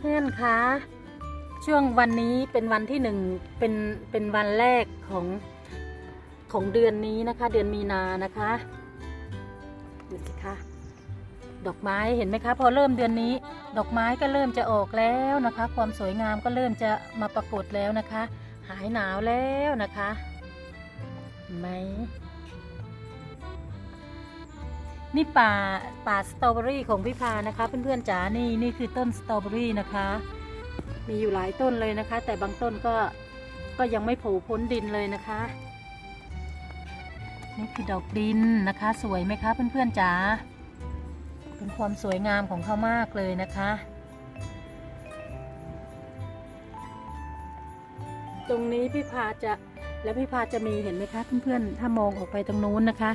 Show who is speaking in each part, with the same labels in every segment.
Speaker 1: เพื่อนๆคะช่วงวันนี้เป็นวันที่หนึ่งเป็นเป็นวันแรกของของเดือนนี้นะคะ เดือนมีนานะคะดูสิคะดอกไม้เห็นไหมคะพอเริ่มเดือนนี้ ดอกไม้ก็เริ่มจะออกแล้วนะคะ ความสวยงามก็เริ่มจะมาปรากฏแล้วนะคะ หายหนาวแล้วนะคะไหม นี่ป่าป่าสตรอเบอรี่ของพี่พานะคะ เพื่อนๆจ๋านี่นี่คือต้นสตรอเบอรี่นะคะ มีอยู่หลายต้นเลยนะคะ แต่บางต้นก็ก็ยังไม่โผล่พ้นดินเลยนะคะ นี่คือดอกดินนะคะ สวยไหมคะเพื่อนๆจ๋าเป็นความสวยงามของเขามากเลยนะคะตรงนี้พี่พาจะแล้วพี่พาจะมีเห็นไหมคะเพื่อนๆ ถ้ามองออกไปตรงนู้นนะคะ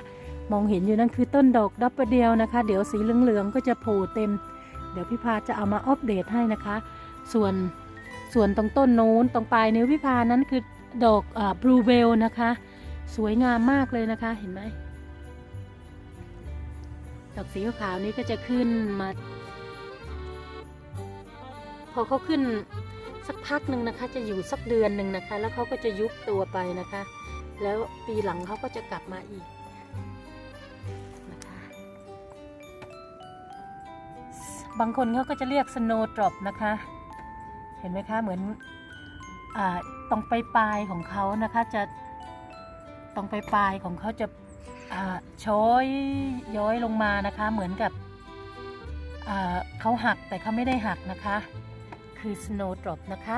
Speaker 1: มองเห็นอยู่นั่นคือต้นดอกดับเบิลเดียวนะคะ เดี๋ยวสีเหลืองๆก็จะโผล่เต็ม เดี๋ยวพี่พาจะเอามาอัปเดตให้นะคะ ส่วนส่วนตรงต้นโน้นตรงปลายนิ้วพี่พานั้นคือดอกบลูเบลนะคะ สวยงามมากเลยนะคะเห็นไหมดอกสีขาวนี้ก็จะขึ้นมา พอเขาขึ้นสักพักหนึ่งนะคะ จะอยู่สักเดือนหนึ่งนะคะ แล้วเขาก็จะยุบตัวไปนะคะ แล้วปีหลังเขาก็จะกลับมาอีก บางคนเขาก็จะเรียก snow drop นะคะ เห็นไหมคะเหมือนอตรงปลายปลายๆของเขานะคะจะตรงปลายปลายๆของเขาจะาช้อยย้อยลงมานะคะ เหมือนกับเขาหักแต่เขาไม่ได้หักนะคะ คือ snow drop นะคะ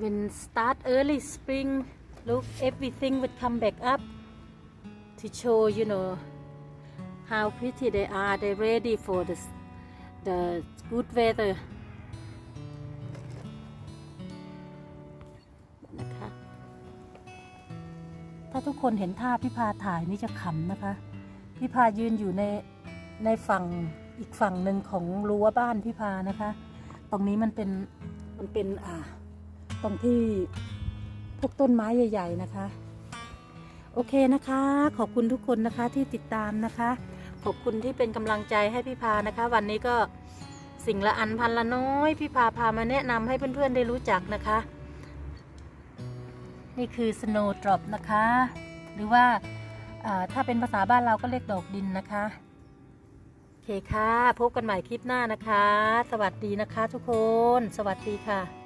Speaker 1: when start early spring look everything would come back up to show you know how pretty they are they ready for the the good weather นะคะ ถ้าทุกคนเห็นท่าพี่พาถ่ายนี่จะขำนะคะ พี่พายืนอยู่ในในฝั่งอีกฝั่งหนึ่งของรั้วบ้านพี่พานะคะ ตรงนี้มันเป็นมันเป็นอ่า ตรงที่พวกต้นไม้ใหญ่ ๆ นะคะ โอเคนะคะ ขอบคุณทุกคนนะคะที่ติดตามนะคะ ขอบคุณที่เป็นกำลังใจให้พี่พานะคะ วันนี้ก็สิ่งละอันพันละน้อยพี่พาพามาแนะนำให้เพื่อนๆได้รู้จักนะคะ นี่คือ snow drop นะคะ หรือว่าอ่าถ้าเป็นภาษาบ้านเราก็เรียกดอกดินนะคะโอเคค่ะ พบกันใหม่คลิปหน้านะคะ สวัสดีนะคะทุกคน สวัสดีค่ะ